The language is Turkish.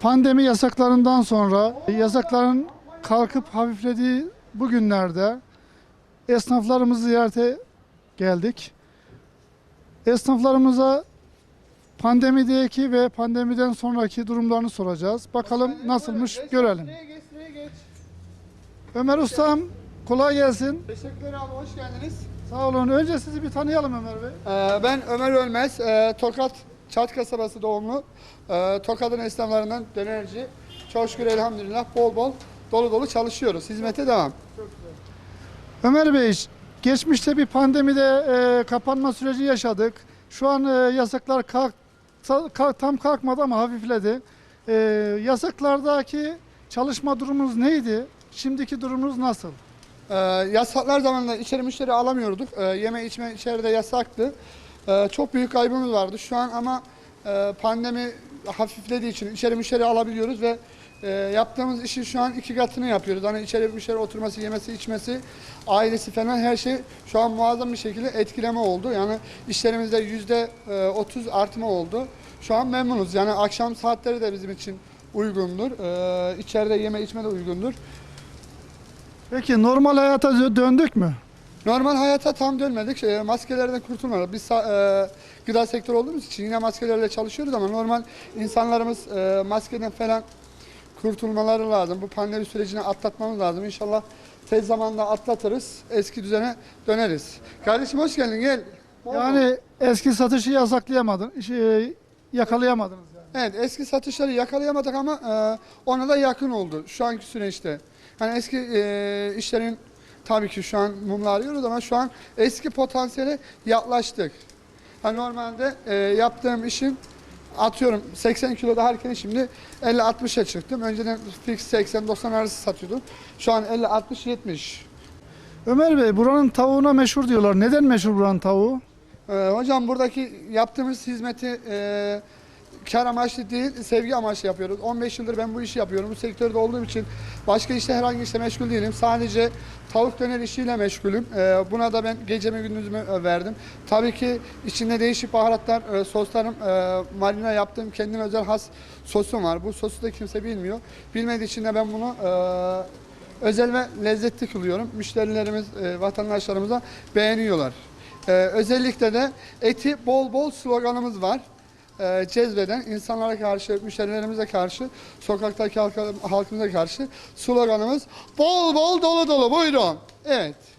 Pandemi yasaklarından sonra yasakların kalkıp hafiflediği bu günlerde esnaflarımızı ziyarete geldik. Esnaflarımıza pandemideki ve pandemiden sonraki durumlarını soracağız. Bakalım nasılmış görelim. Ömer Ustam kolay gelsin. Teşekkürler abi, hoş geldiniz. Sağ olun. Önce sizi bir tanıyalım Ömer Bey. Ee, ben Ömer Ölmez, ee, Tokat Çat kasabası doğumlu. Ee, Tokat'ın esnaflarından dönerci. Çok şükür elhamdülillah bol bol dolu dolu çalışıyoruz. Hizmete devam. Ömer Bey, geçmişte bir pandemide e, kapanma süreci yaşadık. Şu an e, yasaklar kalk, kalk- tam kalkmadı ama hafifledi. E, yasaklardaki çalışma durumunuz neydi? Şimdiki durumunuz nasıl? Ee, yasaklar zamanında içeri müşteri alamıyorduk. Ee, yeme içme içeride yasaktı. Ee, çok büyük kaybımız vardı. Şu an ama e, pandemi hafiflediği için içeri müşteri alabiliyoruz ve e, yaptığımız işi şu an iki katını yapıyoruz. Hani içeri müşteri oturması, yemesi, içmesi, ailesi falan her şey şu an muazzam bir şekilde etkileme oldu. Yani işlerimizde yüzde e, 30 artma oldu. Şu an memnunuz. Yani akşam saatleri de bizim için uygundur. Ee, yeme içme de uygundur. Peki normal hayata dö- döndük mü? Normal hayata tam dönmedik. Şey, maskelerden kurtulmadık. Biz e, gıda sektörü olduğumuz için yine maskelerle çalışıyoruz ama normal insanlarımız e, maskeden falan kurtulmaları lazım. Bu pandemi sürecini atlatmamız lazım. İnşallah tez zamanda atlatırız. Eski düzene döneriz. Kardeşim hoş geldin gel. Yani eski satışı yasaklayamadın, şey, yakalayamadınız yani. Evet eski satışları yakalayamadık ama e, ona da yakın oldu şu anki süreçte. Hani eski e, işlerin tabii ki şu an mumla arıyoruz ama şu an eski potansiyele yaklaştık. Hani normalde e, yaptığım işin atıyorum 80 kilo derken şimdi 50-60'a çıktım. Önceden fix 80-90 arası satıyordum. Şu an 50-60-70. Ömer Bey buranın tavuğuna meşhur diyorlar. Neden meşhur buranın tavuğu? Ee, hocam buradaki yaptığımız hizmeti e, kar amaçlı değil, sevgi amaçlı yapıyoruz. 15 yıldır ben bu işi yapıyorum. Bu sektörde olduğum için başka işte herhangi işle meşgul değilim. Sadece tavuk döner işiyle meşgulüm. Ee, buna da ben gecemi gündüzümü e, verdim. Tabii ki içinde değişik baharatlar, e, soslarım, e, marina yaptığım kendime özel has sosum var. Bu sosu da kimse bilmiyor. Bilmediği için de ben bunu e, özel ve lezzetli kılıyorum. Müşterilerimiz, e, vatandaşlarımıza beğeniyorlar. Ee, özellikle de eti bol bol sloganımız var. Ee, cezbeden insanlara karşı, müşterilerimize karşı, sokaktaki halkımıza karşı sloganımız bol bol dolu dolu buyurun. Evet.